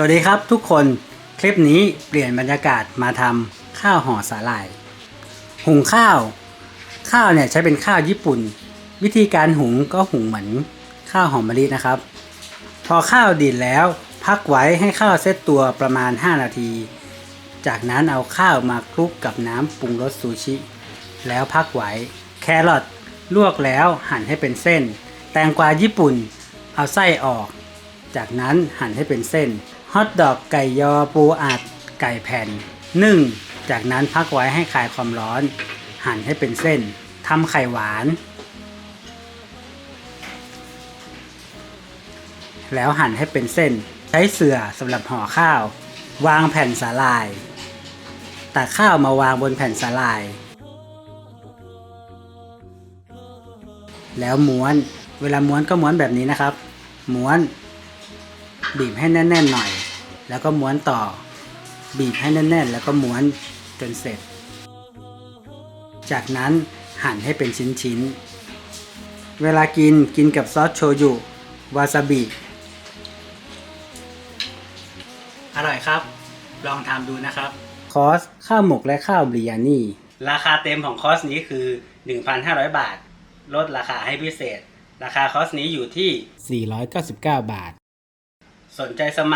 สวัสดีครับทุกคนคลิปนี้เปลี่ยนบรรยากาศมาทำข้าวห่อสาหร่าย หุงข้าว ข้าวเนี่ยใช้เป็นข้าวญี่ปุ่น วิธีการหุงก็หุงเหมือนข้าวหอมมะลินะครับ พอข้าวดีดแล้ว พักไว้ให้ข้าวเซตตัวประมาณ 5 นาที จากนั้นเอาข้าวมาคลุกกับน้ำปรุงรสซูชิ แล้วพักไว้แครอทลวกแล้วหั่นให้เป็นเส้น แตงกวาญี่ปุ่น เอาไส้ออก จากนั้นหั่นให้เป็นเส้น ฮอทดอกไก่ยอปูอัด ไก่แผ่นนึ่งจากนั้นพักไว้ให้คลายความร้อน หั่นให้เป็นเส้นทำไข่หวาน แล้วหั่นให้เป็นเส้น ใช้เสื่อสำหรับห่อข้าว วางแผ่นสาลายตักข้าวมาวางบนแผ่นสาลาย แล้วม้วน เวลาม้วนก็ม้วนแบบนี้นะครับ ม้วน บีบให้แน่นๆหน่อย แล้วก็ม้วนต่อ บีบให้แน่นๆ แล้วก็ม้วนจนเสร็จ จากนั้นหั่นให้เป็นชิ้นๆ เวลากินกินกับซอสโชยุ วาซาบิ อร่อยครับ ลองทำดูนะครับ คอสข้าวหมกและข้าวบริยานี่ ราคาเต็มของคอสนี้คือ 1,500 บาท ลดราคาให้พิเศษ ราคาคอสนี้อยู่ที่ 499 บาท สนใจสมัคร